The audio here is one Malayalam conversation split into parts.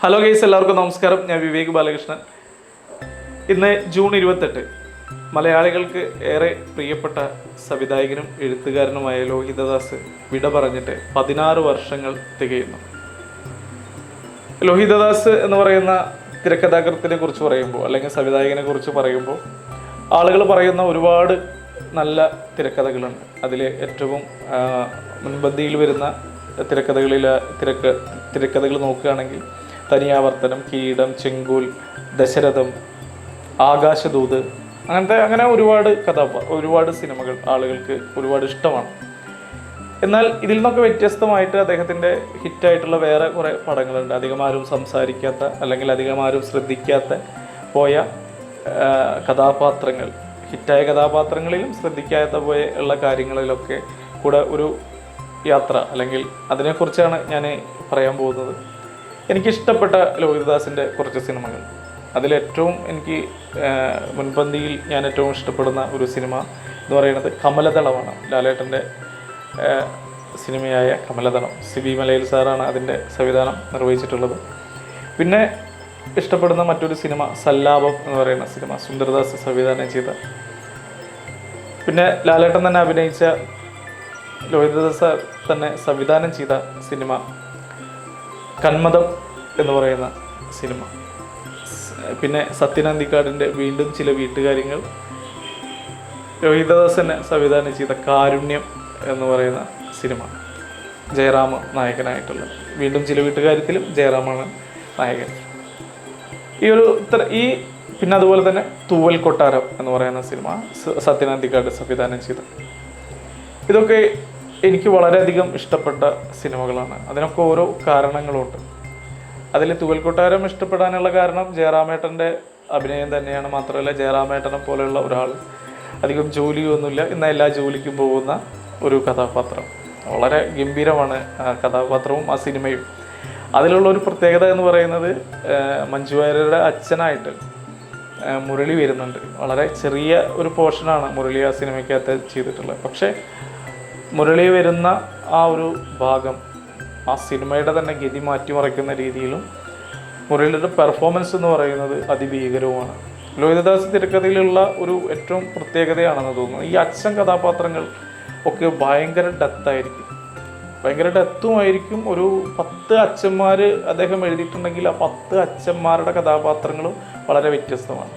ഹലോ ഗെയ്സ് എല്ലാവർക്കും നമസ്കാരം. ഞാൻ വിവേക് ബാലകൃഷ്ണൻ. ഇന്ന് ജൂൺ ഇരുപത്തെട്ട്. മലയാളികൾക്ക് ഏറെ പ്രിയപ്പെട്ട സംവിധായകനും എഴുത്തുകാരനുമായ ലോഹിതദാസ് വിട പറഞ്ഞിട്ട് പതിനാറ് വർഷങ്ങൾ തികയുന്നു. ലോഹിതദാസ് എന്ന് പറയുന്ന തിരക്കഥാകൃത്തിനെ കുറിച്ച് പറയുമ്പോൾ അല്ലെങ്കിൽ സംവിധായകനെ കുറിച്ച് പറയുമ്പോൾ ആളുകൾ പറയുന്ന ഒരുപാട് നല്ല തിരക്കഥകളുണ്ട്. അതിൽ ഏറ്റവും മുൻപന്തിയിൽ വരുന്ന തിരക്കഥകളിൽ തിരക്ക തിരക്കഥകൾ നോക്കുകയാണെങ്കിൽ തനിയാവർത്തനം കിരീടം ചെങ്കൂൽ ദശരഥം ആകാശദൂത് അങ്ങനത്തെ അങ്ങനെ ഒരുപാട് കഥാപ ഒരുപാട് സിനിമകൾ ആളുകൾക്ക് ഒരുപാട് ഇഷ്ടമാണ്. എന്നാൽ ഇതിൽ നിന്നൊക്കെ വ്യത്യസ്തമായിട്ട് അദ്ദേഹത്തിന്റെ ഹിറ്റായിട്ടുള്ള വേറെ കുറേ പടങ്ങളുണ്ട്. അധികം ആരും സംസാരിക്കാത്ത അല്ലെങ്കിൽ അധികം ആരും ശ്രദ്ധിക്കാത്ത പോയ കഥാപാത്രങ്ങൾ. ഹിറ്റായ കഥാപാത്രങ്ങളിലും ശ്രദ്ധിക്കാത്ത പോയ ഉള്ള കാര്യങ്ങളിലൊക്കെ കൂടെ ഒരു യാത്ര അല്ലെങ്കിൽ അതിനെക്കുറിച്ചാണ് ഞാൻ പറയാൻ പോകുന്നത്. എനിക്കിഷ്ടപ്പെട്ട ലോഹിതദാസിന്റെ കുറച്ച് സിനിമകൾ. അതിലേറ്റവും എനിക്ക് മുൻപന്തിയിൽ ഞാൻ ഏറ്റവും ഇഷ്ടപ്പെടുന്ന ഒരു സിനിമ എന്ന് പറയുന്നത് കമലതളമാണ് ലാലേട്ടന്റെ സിനിമയായ കമലതളം സി വി മലയിൽ സാറാണ് അതിന്റെ സംവിധാനം നിർവഹിച്ചിട്ടുള്ളത്. പിന്നെ ഇഷ്ടപ്പെടുന്ന മറ്റൊരു സിനിമ സല്ലാപം എന്ന് പറയുന്ന സിനിമ സുന്ദരദാസ് സംവിധാനം ചെയ്ത. പിന്നെ ലാലേട്ടൻ തന്നെ അഭിനയിച്ച ലോഹിതദാസ് തന്നെ സംവിധാനം ചെയ്ത സിനിമ കന്മതം എന്ന് പറയുന്ന സിനിമ. പിന്നെ സത്യനന്ദിക്കാടിന്റെ വീണ്ടും ചില വീട്ടുകാര്യങ്ങൾ. രോഹിതദാസനെ സംവിധാനം ചെയ്ത കാരുണ്യം എന്ന് പറയുന്ന സിനിമ. ജയറാം നായകനായിട്ടുള്ള വീണ്ടും ചില വീട്ടുകാര്യത്തിലും ജയറാമാണ് നായകൻ. ഈ ഒരു ഇത്ര ഈ പിന്നെ അതുപോലെ തന്നെ തൂവൽ കൊട്ടാരം എന്ന് പറയുന്ന സിനിമ സത്യനാന്തിക്കാട് സംവിധാനം ചെയ്ത ഇതൊക്കെ എനിക്ക് വളരെയധികം ഇഷ്ടപ്പെട്ട സിനിമകളാണ്. അതിനൊക്കെ ഓരോ കാരണങ്ങളുണ്ട്. അതിൽ തുകൽക്കൊട്ടാരം കൊട്ടാരം ഇഷ്ടപ്പെടാനുള്ള കാരണം ജയറാമേട്ടന്റെ അഭിനയം തന്നെയാണ്. മാത്രമല്ല ജയറാമേട്ടനെ പോലെയുള്ള ഒരാൾ അധികം ജോലിയൊന്നുമില്ല. എന്നാൽ എല്ലാ ജോലിക്കും പോകുന്ന ഒരു കഥാപാത്രം. വളരെ ഗംഭീരമാണ് കഥാപാത്രവും ആ സിനിമയും. അതിലുള്ള ഒരു പ്രത്യേകത എന്ന് പറയുന്നത് മഞ്ജു വാര്യരുടെ അച്ഛനായിട്ട് മുരളി വരുന്നുണ്ട്. വളരെ ചെറിയ ഒരു പോർഷനാണ് മുരളി ആ സിനിമയ്ക്കകത്ത് ചെയ്തിട്ടുള്ളത്. പക്ഷേ മുരളി വരുന്ന ആ ഒരു ഭാഗം ആ സിനിമയുടെ തന്നെ ഗതി മാറ്റിമറിക്കുന്ന രീതിയിലും മുരളിയുടെ പെർഫോമൻസ് എന്ന് പറയുന്നത് അതിഭീകരവുമാണ്. ലോഹിതദാസ് തിരക്കഥയിലുള്ള ഒരു ഏറ്റവും പ്രത്യേകതയാണെന്ന് തോന്നുന്നു. ഈ അച്ഛൻ കഥാപാത്രങ്ങൾ ഒക്കെ ഭയങ്കര ഡെത്തായിരിക്കും ഭയങ്കര ഡെത്തുമായിരിക്കും ഒരു പത്ത് അച്ഛന്മാർ അദ്ദേഹം എഴുതിയിട്ടുണ്ടെങ്കിൽ ആ പത്ത് അച്ഛന്മാരുടെ കഥാപാത്രങ്ങളും വളരെ വ്യത്യസ്തമാണ്.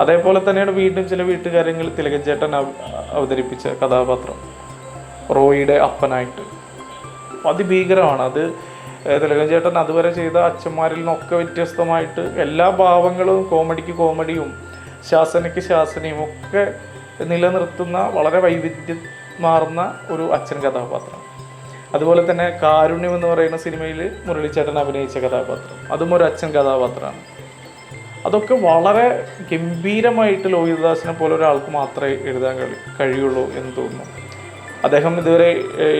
അതേപോലെ തന്നെയാണ് വീണ്ടും ചില വീട്ടുകാര്യങ്ങൾ തിലകൻ ചേട്ടൻ അവതരിപ്പിച്ച കഥാപാത്രം. റോയിയുടെ അപ്പനായിട്ട്. അതിഭീകരമാണ് അത് തിലകൻ ചേട്ടൻ അതുവരെ ചെയ്ത അച്ഛന്മാരിൽ നിന്നൊക്കെ വ്യത്യസ്തമായിട്ട് എല്ലാ ഭാവങ്ങളും കോമഡിക്ക് കോമഡിയും ശാസനയ്ക്ക് ശാസനയും ഒക്കെ നിലനിർത്തുന്ന വളരെ വൈവിധ്യം മാറുന്ന ഒരു അച്ഛൻ കഥാപാത്രം. അതുപോലെ തന്നെ കാരുണ്യം എന്ന് പറയുന്ന സിനിമയിൽ മുരളിച്ചേട്ടൻ അഭിനയിച്ച കഥാപാത്രം. അതും ഒരു അച്ഛൻ കഥാപാത്രമാണ്. അതൊക്കെ വളരെ ഗംഭീരമായിട്ട് ലോഹിതദാസിനെ പോലെ ഒരാൾക്ക് മാത്രമേ എഴുതാൻ കഴി കഴിയുള്ളൂ എന്ന് തോന്നുന്നു. അദ്ദേഹം ഇതുവരെ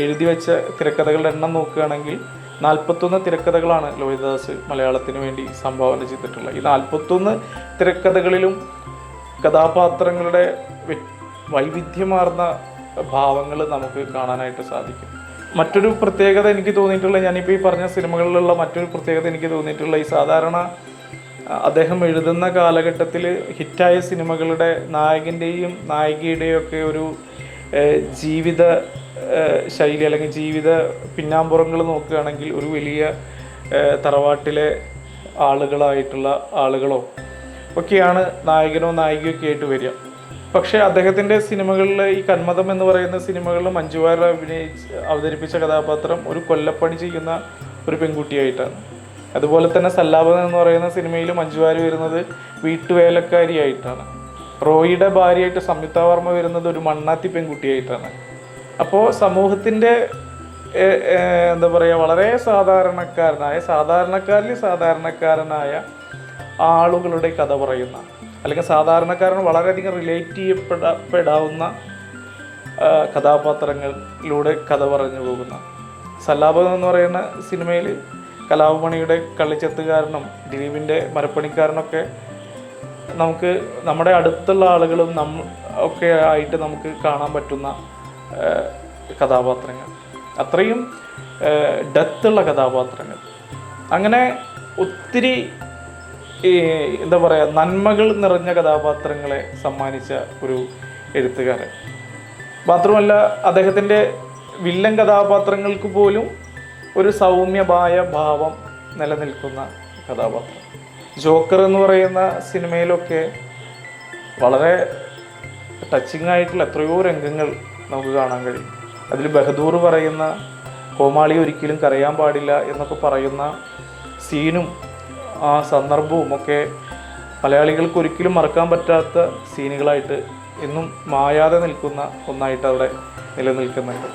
എഴുതി വെച്ച തിരക്കഥകളുടെ എണ്ണം നോക്കുകയാണെങ്കിൽ നാൽപ്പത്തൊന്ന് തിരക്കഥകളാണ് ലോഹിതദാസ് മലയാളത്തിന് വേണ്ടി സംഭാവന ചെയ്തിട്ടുള്ളത്. ഈ നാൽപ്പത്തൊന്ന് തിരക്കഥകളിലും കഥാപാത്രങ്ങളുടെ വൈവിധ്യമാർന്ന ഭാവങ്ങൾ നമുക്ക് കാണാനായിട്ട് സാധിക്കും. മറ്റൊരു പ്രത്യേകത എനിക്ക് തോന്നിയിട്ടുള്ള ഞാനിപ്പോൾ ഈ പറഞ്ഞ സിനിമകളിലുള്ള മറ്റൊരു പ്രത്യേകത എനിക്ക് തോന്നിയിട്ടുള്ള ഈ സാധാരണ അദ്ദേഹം എഴുതുന്ന കാലഘട്ടത്തിൽ ഹിറ്റായ സിനിമകളുടെ നായകന്റെയും നായികയുടെയും ഒക്കെ ഒരു ജീവിത ശൈലി അല്ലെങ്കിൽ ജീവിത പിന്നാമ്പുറങ്ങൾ നോക്കുകയാണെങ്കിൽ ഒരു വലിയ തറവാട്ടിലെ ആളുകളായിട്ടുള്ള ആളുകളോ ഒക്കെയാണ് നായകനോ നായികയോ ഒക്കെ ആയിട്ട് വരിക. പക്ഷേ അദ്ദേഹത്തിന്റെ സിനിമകളിൽ ഈ കന്മതം എന്ന് പറയുന്ന സിനിമകളിൽ മഞ്ജുവാര അഭിനയിച്ച് അവതരിപ്പിച്ച കഥാപാത്രം ഒരു കൊല്ലപ്പണി ചെയ്യുന്ന ഒരു പെൺകുട്ടിയായിട്ടാണ്. അതുപോലെ തന്നെ സല്ലാപം എന്ന് പറയുന്ന സിനിമയിൽ മഞ്ജുവാര വരുന്നത് വീട്ടുവേലക്കാരിയായിട്ടാണ്. റോയിയുടെ ഭാര്യയായിട്ട് സംയുക്ത വർമ്മ വരുന്നത് ഒരു മണ്ണാത്തി പെൺകുട്ടിയായിട്ടാണ്. അപ്പോൾ സമൂഹത്തിന്റെ എന്താ പറയുക വളരെ സാധാരണക്കാരനായ സാധാരണക്കാരിൽ സാധാരണക്കാരനായ ആളുകളുടെ കഥ പറയുന്ന അല്ലെങ്കിൽ സാധാരണക്കാരൻ വളരെയധികം റിലേറ്റ് ചെയ്യപ്പെടപ്പെടാവുന്ന കഥാപാത്രങ്ങളിലൂടെ കഥ പറഞ്ഞു പോകുന്ന. സല്ലാപം എന്ന് പറയുന്ന സിനിമയിൽ കലാഭമണിയുടെ കള്ളിച്ചെത്തുകാരനും ദിലീപിന്റെ മരപ്പണിക്കാരനൊക്കെ നമുക്ക് നമ്മുടെ അടുത്തുള്ള ആളുകളും നമ്മ ഒക്കെ ആയിട്ട് നമുക്ക് കാണാൻ പറ്റുന്ന കഥാപാത്രങ്ങൾ. അത്രയും ഡെത്തുള്ള കഥാപാത്രങ്ങൾ. അങ്ങനെ ഒത്തിരി എന്താ പറയുക നന്മകൾ നിറഞ്ഞ കഥാപാത്രങ്ങളെ സമ്മാനിച്ച ഒരു എഴുത്തുകാരൻ. മാത്രമല്ല അദ്ദേഹത്തിന്റെ വില്ലൻ കഥാപാത്രങ്ങൾക്ക് പോലും ഒരു സൗമ്യമായ ഭാവം നിലനിൽക്കുന്ന കഥാപാത്രം. ജോക്കർ എന്ന് പറയുന്ന സിനിമയിലൊക്കെ വളരെ ടച്ചിങ് ആയിട്ടുള്ള എത്രയോ രംഗങ്ങൾ നമുക്ക് കാണാൻ കഴിയും. അതിൽ ബഹദൂർ പറയുന്ന കോമാളി ഒരിക്കലും കരയാൻ പാടില്ല എന്നൊക്കെ പറയുന്ന സീനും ആ സന്ദർഭവും ഒക്കെ മലയാളികൾക്ക് ഒരിക്കലും മറക്കാൻ പറ്റാത്ത സീനുകളായിട്ട് എന്നും മായാതെ നിൽക്കുന്ന ഒന്നായിട്ട് അവിടെ നിലനിൽക്കുന്നുണ്ട്.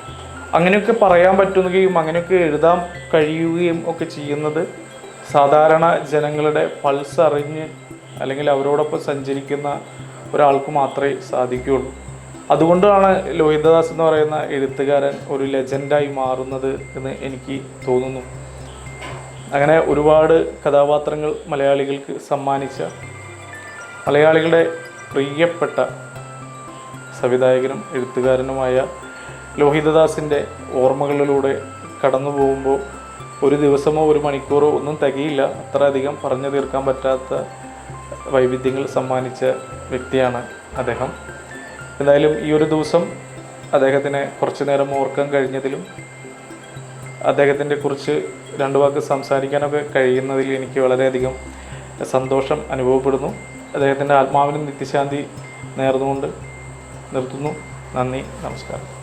അങ്ങനെയൊക്കെ പറയാൻ പറ്റുകയും അങ്ങനെയൊക്കെ എഴുതാൻ കഴിയുകയും ഒക്കെ ചെയ്യുന്നത് സാധാരണ ജനങ്ങളുടെ പൾസ് അറിഞ്ഞ് അല്ലെങ്കിൽ അവരോടൊപ്പം സഞ്ചരിക്കുന്ന ഒരാൾക്ക് മാത്രമേ സാധിക്കുകയുള്ളൂ. അതുകൊണ്ടാണ് ലോഹിതദാസ് എന്ന് പറയുന്ന എഴുത്തുകാരൻ ഒരു ലെജൻഡായി മാറുന്നത് എന്ന് എനിക്ക് തോന്നുന്നു. അങ്ങനെ ഒരുപാട് കഥാപാത്രങ്ങൾ മലയാളികൾക്ക് സമ്മാനിച്ച മലയാളികളുടെ പ്രിയപ്പെട്ട സംവിധായകനും എഴുത്തുകാരനുമായ ലോഹിതദാസിന്റെ ഓർമ്മകളിലൂടെ കടന്നു പോകുമ്പോൾ ഒരു ദിവസമോ ഒരു മണിക്കൂറോ ഒന്നും തികയില്ല. അത്രയധികം പറഞ്ഞു തീർക്കാൻ പറ്റാത്ത വൈവിധ്യങ്ങൾ സമ്മാനിച്ച വ്യക്തിയാണ് അദ്ദേഹം. എന്തായാലും ഈ ഒരു ദിവസം അദ്ദേഹത്തിനെ കുറച്ചു നേരം ഓർക്കാൻ കഴിഞ്ഞതിലും അദ്ദേഹത്തിന്റെ കുറിച്ച് രണ്ട് വാക്ക് സംസാരിക്കാനൊക്കെ കഴിയുന്നതിൽ എനിക്ക് വളരെയധികം സന്തോഷം അനുഭവപ്പെടുന്നു. അദ്ദേഹത്തിന്റെ ആത്മാവിന് നിത്യശാന്തി നേർന്നുകൊണ്ട് നിർത്തുന്നു. നന്ദി നമസ്കാരം.